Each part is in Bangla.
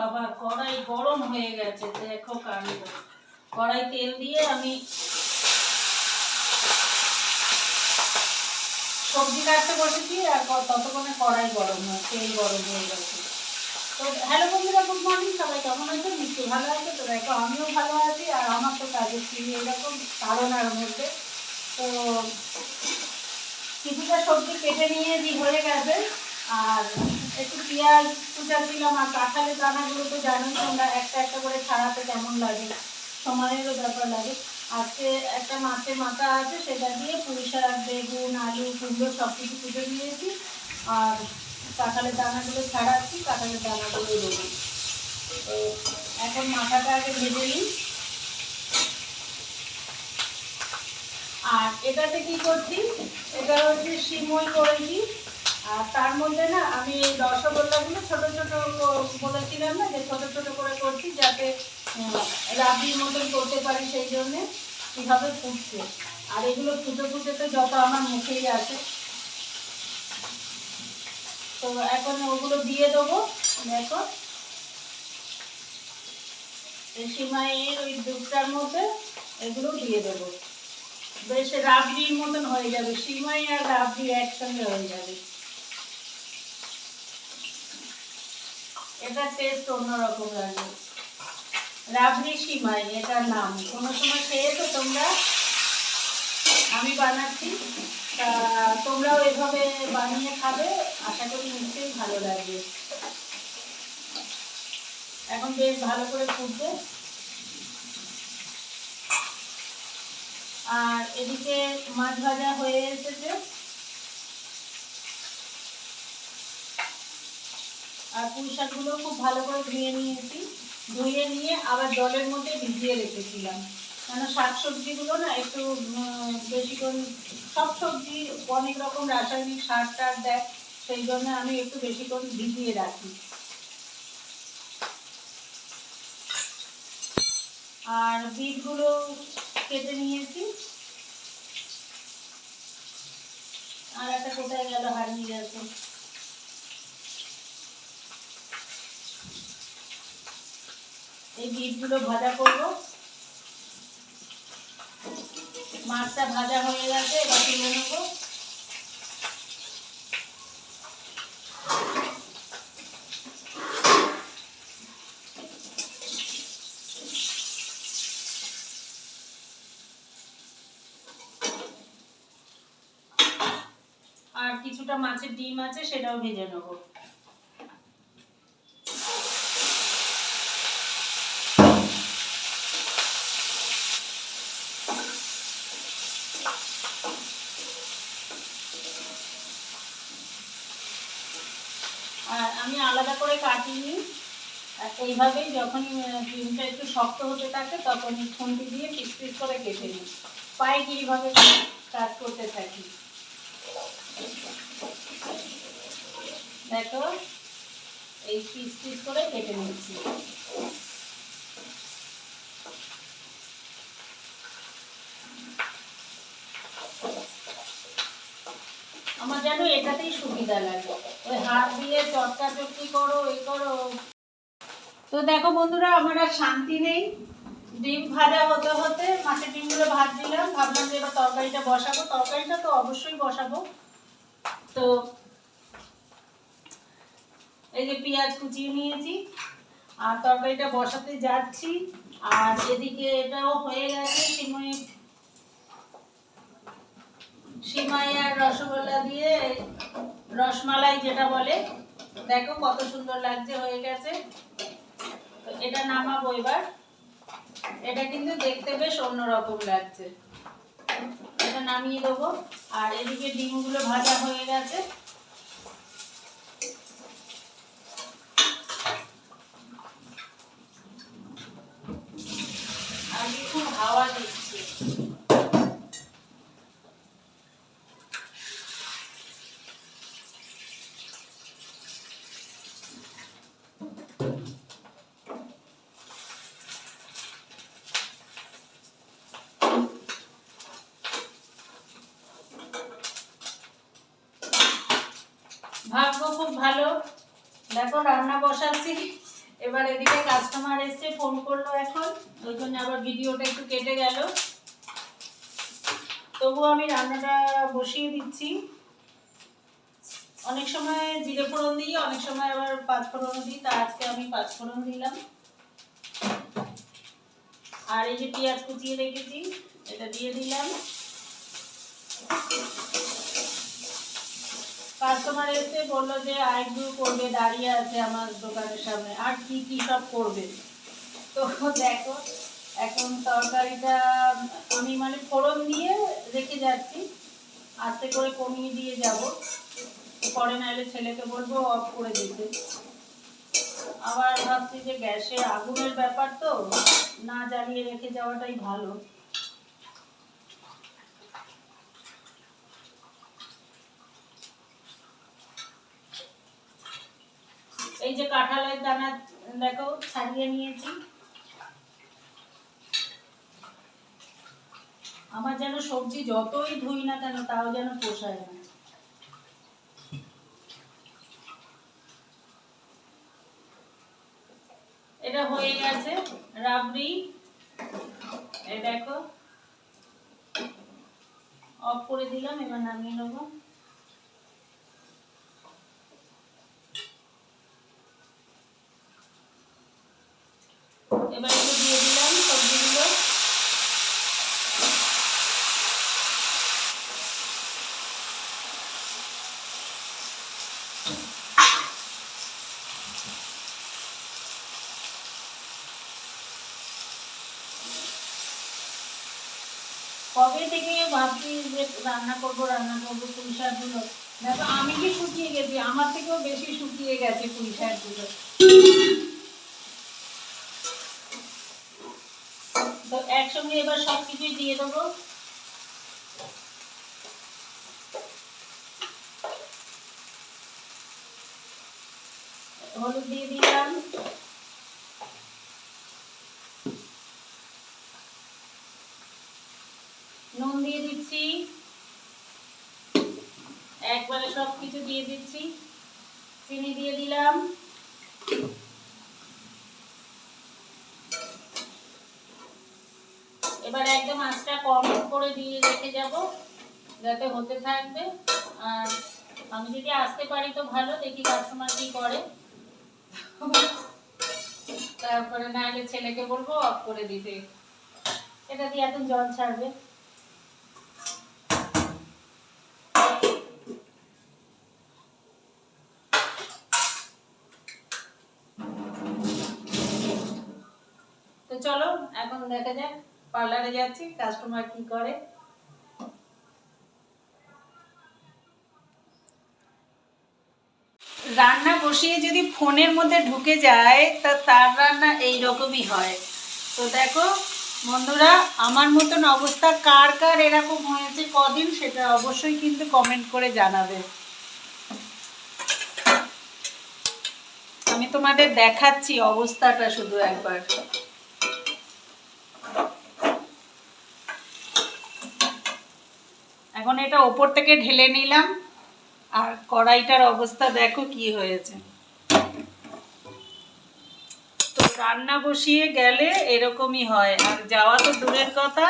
বাবা, কড়াই গরম হয়ে গেছে, দেখো কাণ্ড কড়াই তেল দিয়ে আমি সবজি কাটতে বসেছি, আর ততক্ষণে কড়াই গরম হয়, তেল গরম হয়ে গেছে। তো হ্যালো বন্ধুরা গুড মর্নিং সবাই কেমন আছে নিশ্চয়ই ভালো আছে? তো দেখো, আমিও ভালো আছি, আর আমার তো কাজের ছিল এরকম কারণ মধ্যে। তো, কিছুটা সবজি কেটে নিয়ে হয়ে গেছে। আর একটু পেঁয়াজ কুচাচ্ছিলাম আর কাঁঠালের দানাগুলো তো জানোই তোমরা একটা একটা করে ছাড়াতে কেমন লাগে। সময়েরও ব্যাপার লাগে। আজকে একটা মাছের মাথা আছে, সেটা দিয়ে পুঁই শাক, বেগুন, আলু, কুমড়ো সব কিছু পুজো দিয়েছি। আর কাঁঠালের দানাগুলো ছাড়াচ্ছি, কাঁঠালের দানাগুলো দেবো। তো এখন মাথাটা আগে ভেজে নিই। আর এটাতে কি করছি? এটা হচ্ছে সিমই করেছি। আর তার মধ্যে না আমি রসগোল্লাগুলো ছোট ছোট বলেছিলাম না যে ছোট ছোট করে করছি যাতে রাবির মতন করতে পারি সেই জন্যে কীভাবে ফুটছে। আর এগুলো ফুটে ফুটে তো যত আমার মুখেই আছে তো এখন ওগুলো দিয়ে দেবো, দেখো। এই সিমাইয়ের ওই দুধটার মধ্যে এগুলো দিয়ে দেবো। বেশ রাবড়ির মতন হয়ে যাবে, সিমাই আর রাবড়ি একসঙ্গে হয়ে যাবে। এটা টেস্ট অন্যরকম লাগবে রাবড়ি সিমাই, এটার নাম। কোনো সময় খেয়েছো তোমরা? আমি বানাচ্ছি। তোমরাও এভাবে বানিয়ে খাবে। আশা করি নিশ্চয়ই ভালো লাগবে। এখন বেশ ভালো করে ফুটবে। আর এদিকে মাছ ভাজা হয়ে এসেছে। আর পুঁই শাকগুলো খুব ভালো করে ধুয়ে নিয়েছি। ধুয়ে নিয়ে আবার জলের মধ্যে ভিজিয়ে রেখেছিলাম। কেন শাক সবজিগুলো না একটু বেশি করে সব সবজি অনেক রকম রাসায়নিক সার টার দেয়, সেই জন্য আমি একটু বেশি করে ভিজিয়ে রাখি। আর বিটগুলো কেটে নিয়েছি। আর একটা কোথায় গেল হারিয়ে গেছে। এই বিটগুলো ভাজা করব। মাছটা ভাজা হয়ে গেছে, এবার তুলে নেব। আর কিছুটা মাছের ডিম আছে, সেটাও ভেজে নেব আর আমি আলাদা করে কাটিনি আর এইভাবেই যখনই আহ, ডিমটা একটু শক্ত হতে থাকে তখনই খুন্তি দিয়ে পিস পিস করে কেটে নিই। পাইকিরিভাবে কাজ করতে থাকি? দেখো এই পিস পিস করে কেটে নিচ্ছি। আমার যেন এটাতেই সুবিধা লাগে। ওই হাত দিয়ে চটকা চটকি করো এই করো তো দেখো বন্ধুরা, আমার আর শান্তি নেই। ডিম ভাজা হতে হতে মাছের ডিমগুলো ভাজ দিলাম ভাবলাম যে এবার তরকারিটা বসাবো। তরকারিটা তো অবশ্যই বসাবো। তো এই যে পেঁয়াজ কুচিয়ে নিয়েছি। আর তরকারিটা বসাতে যাচ্ছি। আর এদিকে এটাও হয়ে গেছে সিমই সিমাই আর রসগোল্লা দিয়ে রসমালাই যেটা বলে। দেখো কত সুন্দর লাগছে, হয়ে গেছে। এটা নামাবো এবার। এটা কিন্তু দেখতে বেশ অন্যরকম লাগছে। এটা নামিয়ে দেবো। আর এদিকে ডিমগুলো ভাজা হয়ে গেছে আর খুব হাওয়া দিচ্ছে ভাগ্য খুব ভালো। দেখো, রান্না বসাচ্ছি। এবার এদিকে কাস্টমার এসছে ফোন করল এখন। ওই জন্য আবার ভিডিওটা একটু কেটে গেল। তবুও আমি রান্নাটা বসিয়ে দিচ্ছি। অনেক সময় জিরে ফোড়ন দিই, অনেক সময় আবার পাঁচ ফোড়ন দিই, তা আজকে আমি পাঁচ ফোড়ন দিলাম। আর এই যে পেঁয়াজ কুচিয়ে রেখেছি, এটা দিয়ে দিলাম। কাস্টমার এসে বলল যে আইব্রু করবে, দাঁড়িয়ে আছে আমার দোকানের সামনে। আর কি কি সব করবে? তো দেখো, এখন তরকারিটা আমি মানে ফোড়ন দিয়ে রেখে যাচ্ছি। আস্তে করে কমিয়ে দিয়ে যাব। পরে নাহলে ছেলেকে বলব অফ করে দিতে। আবার ভাবছি যে গ্যাসে আগুনের ব্যাপার তো, না জ্বালিয়ে রেখে যাওয়াটাই ভালো। এই যে কাঁঠালের দানা, দেখো, ছাড়িয়ে নিয়েছি। আমার যেন সবজি যতই ধুই না কেন, তাও যেন পোষায় না। এটা হয়ে গেছে রাবড়ি। এই দেখো, অফ করে দিলাম, এবার নামিয়ে নেব এবার একটু দিয়ে দিলাম সবজিগুলো কবে থেকে ভাবছি যে রান্না করব রান্না করব পুঁই শাকগুলো দেখো, আমি কি শুকিয়ে গেছি, আমার থেকেও বেশি শুকিয়ে গেছে পুঁই শাকগুলো তো একসঙ্গে এবার সব কিছুই দিয়ে দেবো। হলুদ দিয়ে দিলাম নুন দিয়ে দিচ্ছি একবারে সব কিছু দিয়ে দিচ্ছি। চিনি দিয়ে দিলাম। এবার একদম আঁচটা কম করে দিয়ে রেখে যাব, যাতে হতে থাকবে। আর আমি যদি আসতে পারি তো ভালো, দেখি কাস্টমার কি করে। তারপরে না হলে ছেলেকে বলব অফ করে দিতে। এটা দিয়ে এখন জল ছাড়বে। তো চলো, এখন দেখা যাক পার্লারে যাচ্ছি কাস্টমার কি করে। রান্না বসিয়ে যদি ফোনের মধ্যে ঢুকে যায়, তা তার রান্না এই রকমই হয়। তো দেখো, বন্ধুরা, আমার মতন অবস্থা কার কার এরকম হয়েছে, কদিন, সেটা অবশ্যই কিন্তু কমেন্ট করে জানাবে। আমি তোমাদের দেখাচ্ছি অবস্থাটা শুধু একবার। এখন এটা ওপর থেকে ঢেলে নিলাম। আর কড়াইটার অবস্থা দেখো কি হয়েছে। তো রান্না বসিয়ে গেলে এরকমই হয়। আর যাওয়া তো দূরের কথা,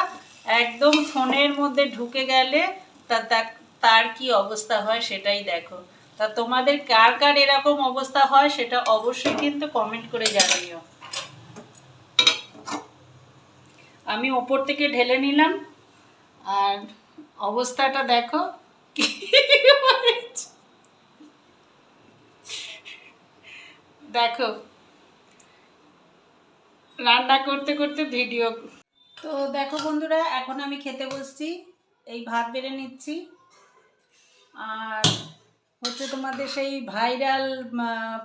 একদম ফোনের মধ্যে ঢুকে গেলে তা তার কি অবস্থা হয় সেটাই দেখো। তা তোমাদের কার কার এরকম অবস্থা হয় সেটা অবশ্যই কিন্তু কমেন্ট করে জানিও। আমি ওপর থেকে ঢেলে নিলাম। আর অবস্থাটা দেখো। দেখো। রান্না করতে করতে ভিডিও তো দেখো বন্ধুরা, এখন আমি খেতে বসছি। এই ভাত বেড়ে নিচ্ছি। আর হচ্ছে তোমাদের সেই ভাইরাল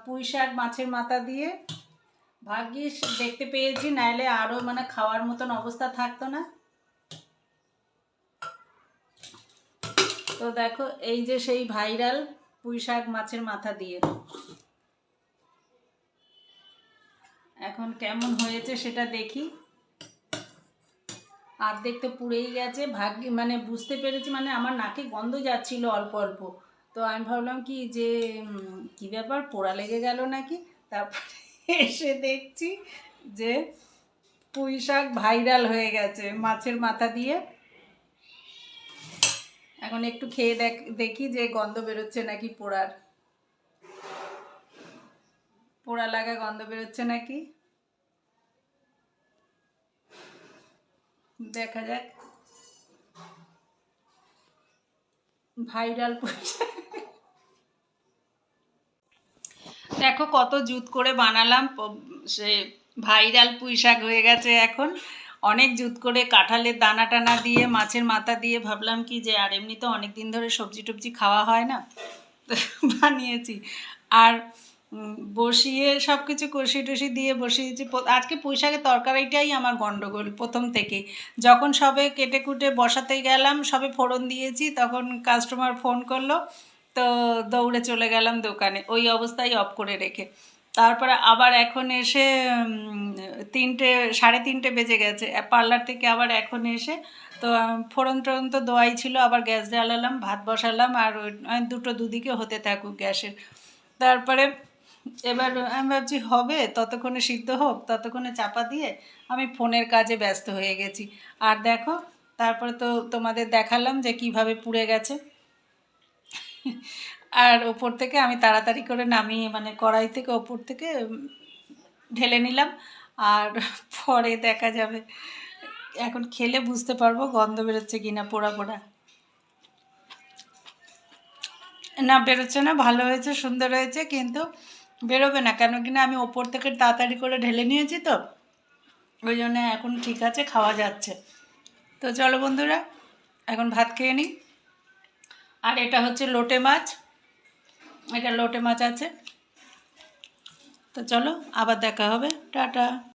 পুঁই শাক মাছের মাথা দিয়ে। ভাগ্যিস দেখতে পেয়েছি, নাইলে আরও মানে খাওয়ার মতন অবস্থা থাকতো না। তো দেখো, এই যে সেই ভাইরাল পুঁই শাক মাছের মাথা দিয়ে। এখন কেমন হয়েছে সেটা দেখি। অর্ধেক তো পুড়েই গেছে, ভাগ্যে মানে বুঝতে পেরেছি মানে আমার নাকে গন্ধ যাচ্ছিল অল্প অল্প। তো আমি ভাবলাম কি যে কি ব্যাপার, পোড়া লেগে গেল নাকি? তারপরে এসে দেখছি যে পুঁই শাক ভাইরাল হয়ে গেছে মাছের মাথা দিয়ে। এখন একটু খেয়ে দেখ, দেখি যে গন্ধ বেরোচ্ছে নাকি পোড়ার। পোড়া লাগা গন্ধ বেরোচ্ছে নাকি? দেখা যাক। ভাইরাল দেখো কত জুত করে বানালাম সে ভাইরাল পুঁই শাক হয়ে গেছে এখন। অনেক জুত করে কাঁঠালের দানা টানা দিয়ে, মাছের মাথা দিয়ে ভাবলাম কি যে, আর এমনি তো অনেক দিন ধরে সবজি টবজি খাওয়া হয় না বানিয়েছি। আর বসিয়ে সব কিছু কষি টষি দিয়ে বসিয়েছি। আজকে পুঁই শাকের তরকারিটাই আমার গন্ডগোল প্রথম থেকে। যখন সবে কেটে কুটে বসাতে গেলাম, সবে ফোড়ন দিয়েছি, তখন কাস্টমার ফোন করল, তো দৌড়ে চলে গেলাম দোকানে। ওই অবস্থায় অফ করে রেখে। তারপরে আবার এখন এসে তিনটে, সাড়ে তিনটে বেজে গেছে। পার্লার থেকে আবার এখন এসে তো ফোড়ন টোড়ন তো দোয়াই ছিল, আবার গ্যাস জ্বালালাম, ভাত বসালাম, আর দুটো দুদিকে হতে থাকুক গ্যাসের। তারপরে এবার আমি ভাবছি, হবে, ততক্ষণে সিদ্ধ হোক, ততক্ষণে চাপা দিয়ে আমি ফোনের কাজে ব্যস্ত হয়ে গেছি। আর দেখো, তারপরে তো তোমাদের দেখালাম যে কীভাবে পুড়ে গেছে। আর ওপর থেকে আমি তাড়াতাড়ি করে নামিয়ে মানে কড়াই থেকে ওপর থেকে ঢেলে নিলাম। আর পরে দেখা যাবে এখন খেলে বুঝতে পারব গন্ধ বেরোচ্ছে কি না পোড়া পোড়া। না, বেরোচ্ছে না, ভালো হয়েছে, সুন্দর হয়েছে, কিন্তু বেরোবে না। কেন কিনা আমি ওপর থেকে তাড়াতাড়ি করে ঢেলে নিয়েছি তো, ওই জন্য এখন ঠিক আছে, খাওয়া যাচ্ছে। তো চলো বন্ধুরা, এখন ভাত খেয়ে নিই। আর এটা হচ্ছে লোটে মাছ। এটা লোটে মাছ আছে। তো চলো আবার দেখা হবে। টাটা।